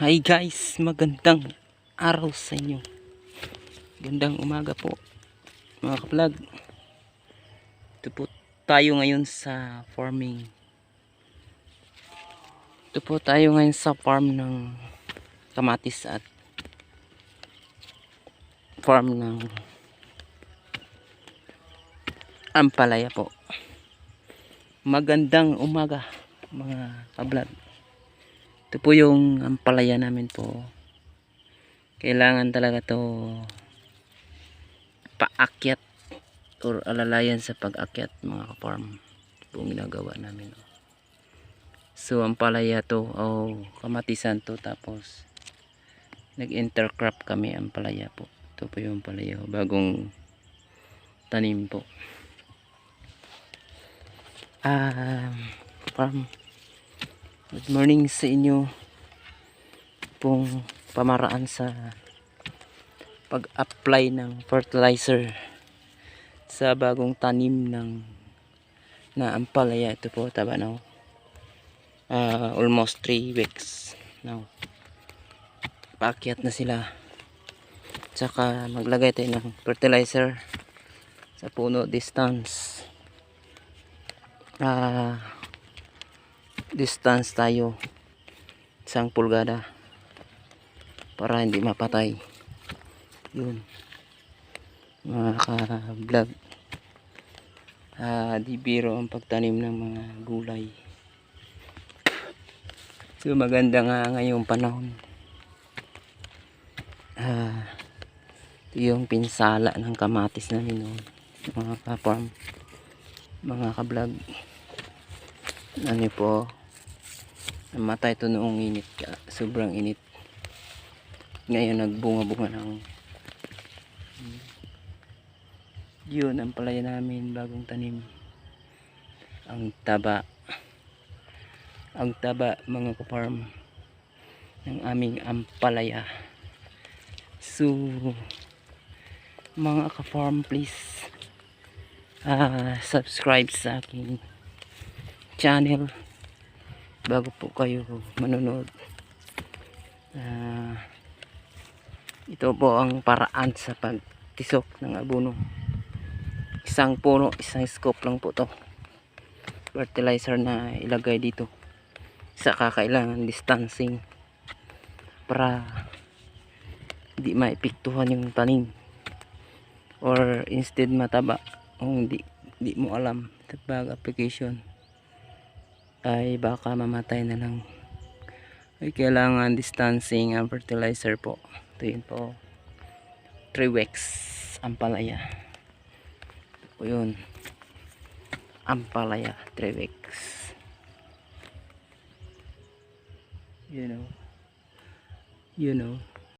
Hi guys, magandang araw sa inyo. Gandang umaga po mga ka-vlog. Ito po tayo ngayon sa farming. Ito po tayo ngayon sa farm ng kamatis at farm ng ampalaya po. Magandang umaga mga ka-vlog. Ito po yung ampalaya namin po. Kailangan talaga to paakyat or alalayan sa pag-akyat mga ka-farm. Ito po ginagawa namin. oh. So ampalaya to, oh, kamatisan to tapos nag-intercrop kami ampalaya po. Ito po yung ampalaya, oh, bagong tanim po. Ah, farm Good morning sa inyo. Pong pamaraan sa pag-apply ng fertilizer sa bagong tanim ng na ampalaya ito po taba now Ah, almost 3 weeks now paakyat na sila. Tsaka maglagay tayo ng fertilizer sa puno distance. Ah distance tayo isang pulgada para hindi mapatay. Yun. Mga ka-vlog. Ah, di biro ang pagtanim ng mga gulay. So maganda nga ngayong panahon. Ah, ito yung pinsala ng kamatis namin noon mga ka-farm. Mga ka-vlog. Ano po namatay to noong init sobrang init. Ngayon nagbunga-bunga ng yun ang palaya namin bagong tanim. Ang taba. Ang taba mga kaparm ng aming ampalaya. So mga ka-farm please ah subscribe sa aking channel bago po kayo manonood. Ah, ito po ang paraan sa pagtisok ng abono. Isang puno isang scoop lang po to. Fertilizer na ilagay dito. Sa kakailangan distancing. Para hindi maepektuhan yung tanim. Or instead mataba kung di, di mo alam sa bag application ay baka mamatay na lang. Ay kailangan distancing ang fertilizer po. Ito yun po. 3 weeks ampalaya. Ito yun. Ampalaya 3 weeks you know. You know